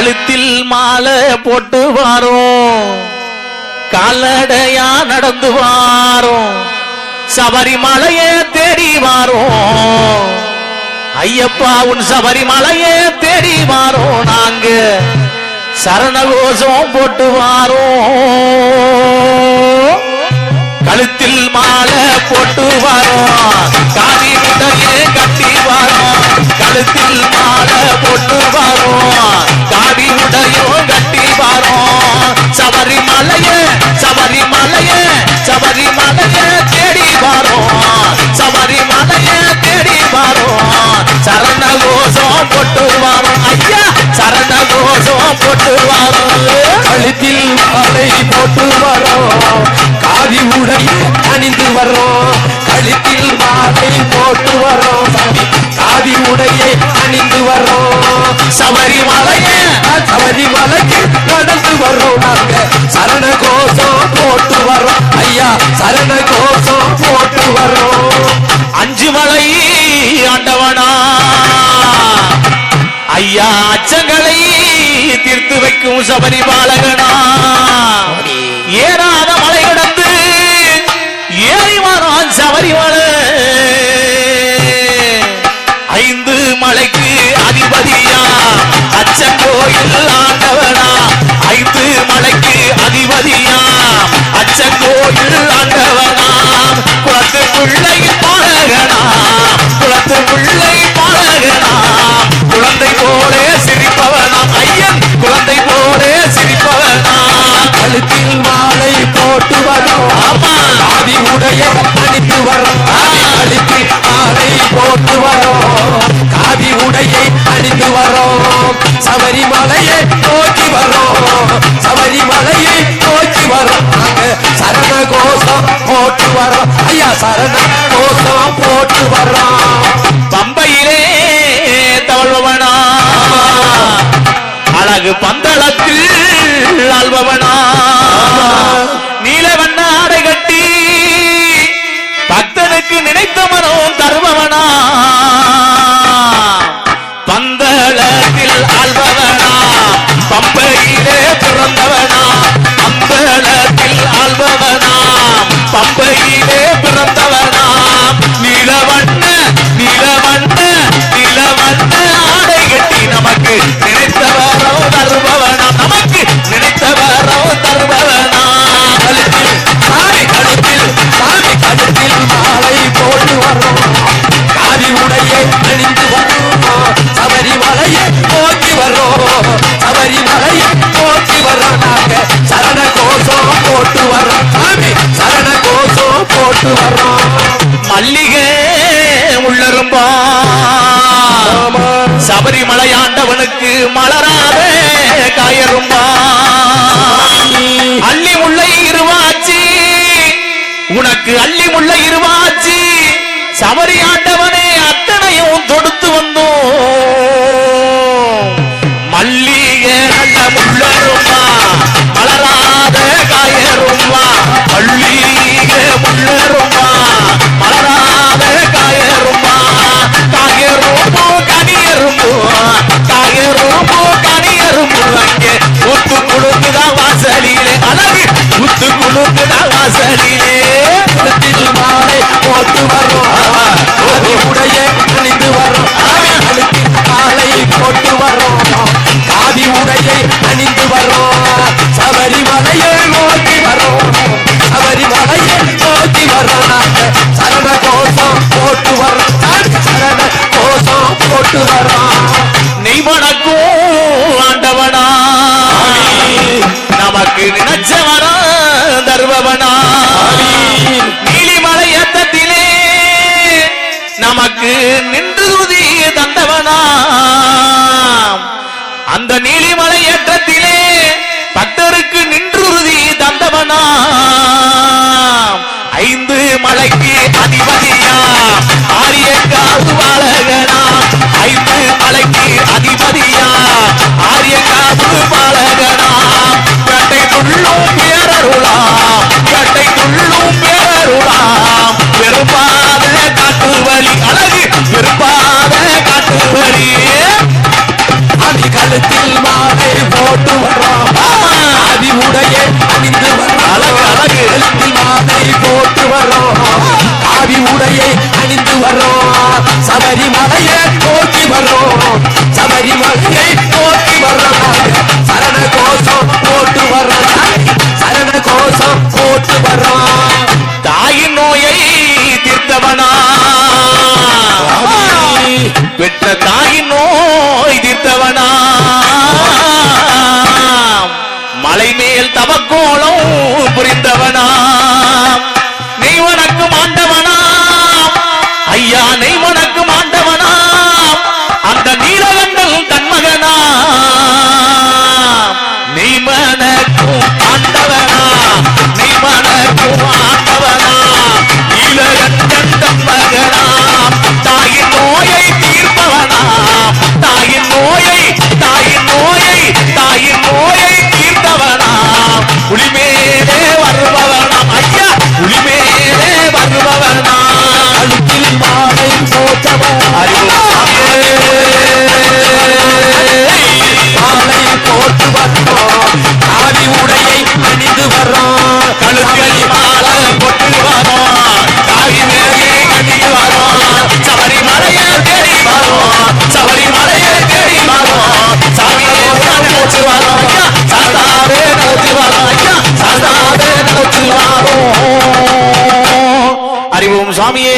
கழுத்தில் மாலை போட்டு வாரோம். காலடையா நடந்து வாரோம். சபரிமலையே தேடி வாரோம். ஐயப்பா உன் சபரிமலையே தேடி வாரோம். நாங்க சரணகோஷம் போட்டு வாரோம். கழுத்தில் மாலை போட்டு வாரோம். காதி முதல் சரண கோஷம் போட்டு வரோம் அஞ்சு மலை ஆண்டவனா. ஐயா அச்சங்களை தீர்த்து வைக்கும் சபரி பாலகனா போட்டு வரோம் அடித்து ஆடை போட்டு வரோம் காவி உடையை அணிந்து வரோம் சபரிமலையை நோக்கி வரோம் சபரிமலையை நோக்கி வரோம் சரண கோஷம் போட்டு பந்தளத்தில் ஆழ்பவனா மல்லிகை உள்ளரும்பா. சபரிமலையாண்டவனுக்கு மலராத காயரும்பா. அள்ளி முல்லை இருவாச்சி. உனக்கு அள்ளி முல்லை இருவாச்சி. சபரியாண்டவனே அத்தனையும் தொடுத்து வந்தோம். கொண்டு வரா. நீ வணக்கோ ஆண்டவனா. நமக்கு நினைச்சவனா தருபவனா. நீலிமலை அத்தத்திலே நமக்கு நின்று உதி தந்தவனா. அந்த நீலிமலை ஏற்றத்திலே பக்தருக்கு நின்றுறுதி தந்தவனா. ஐந்து மலைக்கு அதிபதி சுவாமியே